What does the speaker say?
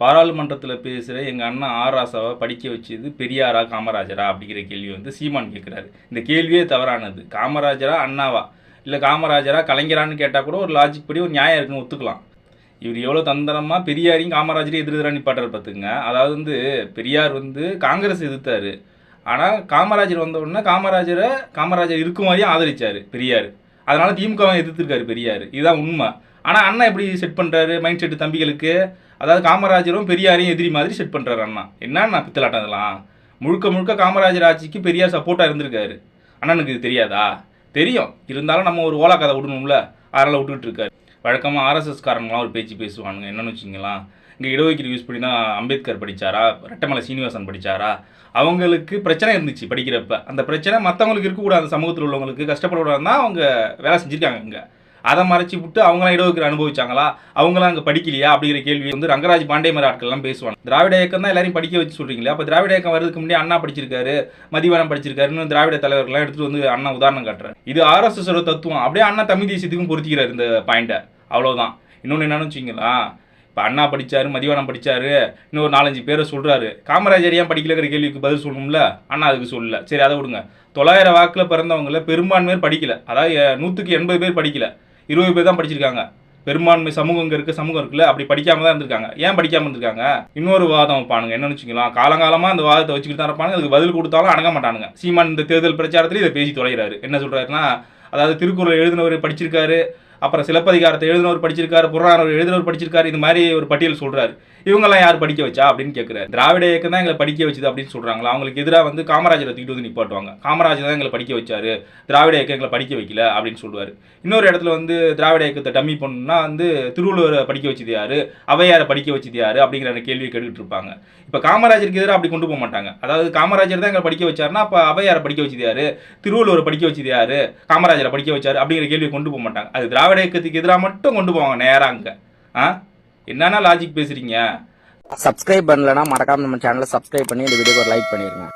பாராளுமன்றத்தில் பேசுகிற எங்கள் அண்ணன் ஆர் படிக்க வச்சது பெரியாரா காமராஜரா அப்படிங்கிற கேள்வி வந்து சீமான் கேட்குறாரு இந்த கேள்வியே தவறானது. காமராஜரா அண்ணாவா? இல்லை காமராஜரா கலைஞரான்னு கேட்டால் கூட ஒரு லாஜிக் படி ஒரு நியாயம் இருக்குன்னு ஒத்துக்கலாம். இவர் எவ்வளோ தந்திரமாக பெரியாரையும் காமராஜரையும் எதிர்த்துறா நிப்பாட்டார் பார்த்துங்க அதாவது வந்து பெரியார் வந்து காங்கிரஸ் எதிர்த்தாரு. ஆனால் காமராஜர் வந்த உடனே காமராஜரை காமராஜர் இருக்கும் மாதிரியும் ஆதரிச்சார் பெரியார். அதனால் திமுகவை எதிர்த்திருக்காரு பெரியார். இதுதான் உண்மை. ஆனால் அண்ணா எப்படி செட் பண்ணுறாரு மைண்ட் செட்டு தம்பிகளுக்கு? அதாவது காமராஜரும் பெரியாரையும் எதிரி மாதிரி செட் பண்ணுறாரு அண்ணா. என்னன்னா பித்தலாட்டம் இதெல்லாம்? முழுக்க முழுக்க காமராஜர் ஆட்சிக்கு பெரியார் சப்போர்ட்டாக இருந்திருக்காரு. அண்ணனுக்கு இது தெரியாதா? தெரியும். இருந்தாலும் நம்ம ஒரு ஓலா கதை விடணும்ல. அதனால் விட்டுக்கிட்டு இருக்காரு. வழக்கமாக ஆர்எஸ்எஸ் காரங்களாம் ஒரு பேச்சு பேசுவானுங்க. என்னன்னு வச்சிங்களா இங்கே இடஒதுக்கீடு யூஸ் பண்ணி தான் அம்பேத்கர் படித்தாரா ரெட்டமலை சீனிவாசன் படித்தாரா அவங்களுக்கு பிரச்சனை இருந்துச்சு படிக்கிறப்ப. அந்த பிரச்சனை மற்றவங்களுக்கு இருக்கக்கூடாது. அந்த சமூகத்தில் உள்ளவங்களுக்கு கஷ்டப்படக்கூடாதுன்னு தான் அவங்க வேலை செஞ்சுருக்காங்க இங்கே. அதை மறைச்சி விட்டு அவங்களாம் இடஒதுக்கீடு அனுபவிச்சாங்களா? அவங்களாம் அங்கே படிக்கலையா? அப்படிங்கிற கேள்வி வந்து ரங்கராஜ் பாண்டே மாதிரி ஆட்கள்லாம் பேசுவாங்க. திராவிட இயக்கம் தான் எல்லாரையும் படிக்க வச்சு சொல்கிறீங்களா அப்போ திராவிட இயக்கம் வரதுக்கு முன்னாடி அண்ணா படிச்சிருக்காரு மதிவானம் படிச்சிருக்காருன்னு திராவிட தலைவர்கள்லாம் எடுத்துகிட்டு வந்து அண்ணா உதாரணம் காட்டுறேன் இது ஆர்எஸ்எஸ் தத்துவம். அப்படியே அண்ணா தமிழ் தேசியத்துக்கும் பொருத்திக்கிறார் இந்த பாயிண்ட்டை அவ்வளோதான் இன்னொன்று என்னன்னு வச்சிங்களா இப்போ அண்ணா படிச்சாரு மதிவானம் படிச்சாரு இன்னொரு நாலஞ்சு பேரை சொல்றாரு. காமராஜர் ஏன் படிக்கலங்கிற கேள்விக்கு பதில் சொல்லணும்ல? அண்ணா அதுக்கு சொல்லல. சரி அதை விடுங்க. தொள்ளாயிரம் வாக்கில் பிறந்தவங்கள பெரும்பான்மையர் படிக்கல. அதாவது நூற்றுக்கு எண்பது பேர் படிக்கல. இருபது பேர் தான் படிச்சிருக்காங்க. பெரும்பான்மை சமூகம் இங்கே இருக்க சமூகம் இருக்குல்ல அப்படி படிக்காம தான் இருந்திருக்காங்க. ஏன் படிக்காம இருந்திருக்காங்க? இன்னொரு வாதம் வைப்பானுங்க. என்னன்னு வச்சுக்கலாம். காலங்காலமாக அந்த வாதத்தை வச்சுக்கிட்டு தான் இருப்பாங்க அதுக்கு பதில் கொடுத்தாலும் அணுக மாட்டானுங்க. சீமான் இந்த தேர்தல் பிரச்சாரத்தில் இதை பேசி தொலைகிறாரு. என்ன சொல்கிறாருன்னா அதாவது திருக்குறள் எழுதினவர் படிச்சிருக்காரு. அப்புறம் சிலப்பதிகாரத்தை எழுதினவர் படிச்சிருக்காரு புறநானூறு எழுதினவர் படிச்சிருக்காரு இந்த மாதிரி ஒரு பட்டியல் சொல்றாரு. இவங்கெல்லாம் யார் படிக்க வச்சா அப்படின்னு கேட்குறாரு திராவிட இயக்கம் தான் எங்களை படிக்க வச்சது அப்படின்னு சொல்றாங்களா? அவங்களுக்கு எதிராக வந்து காமராஜரை தூக்கிட்டு வந்து நிப்பாட்டுவாங்க. காமராஜர் தான் எங்களை படிக்க வச்சாரு. திராவிட இயக்கம் எங்களை படிக்க வைக்கல அப்படின்னு சொல்லுவார். இன்னொரு இடத்துல வந்து திராவிட இயக்கத்தை டம்மி பண்ணணும்னா வந்து திருவள்ளுவரை படிக்க வச்சது யாரு? அவையாரை படிக்க வச்சது யாரு? அப்படிங்கிற கேள்வி கேள்வியை கேட்டுக்கிட்டு இருப்பாங்க. இப்போ காமராஜருக்கு எதிராக அப்படி கொண்டு போக மாட்டாங்க. அதாவது காமராஜர் தான் எங்களை படிக்க வச்சாருன்னா அப்போ அவையாரை படிக்க வச்சது யாரு? திருவள்ளுவரை படிக்க வச்சது யாரு? காமராஜரை படிக்க வச்சாரு அப்படிங்கிற கேள்வியை கொண்டு போக மாட்டாங்க. அது திராவிட இயக்கத்துக்கு எதிராக மட்டும் கொண்டு போவாங்க நேரா அங்க. ஆ? என்னன்னா லாஜிக் பேசுறீங்க? சப்ஸ்கிரைப் பண்ணலன்னா மறக்காம நம்ம சேனலை சப்ஸ்கிரைப் பண்ணி இந்த வீடியோக்கு ஒரு லைக் பண்ணிருங்க.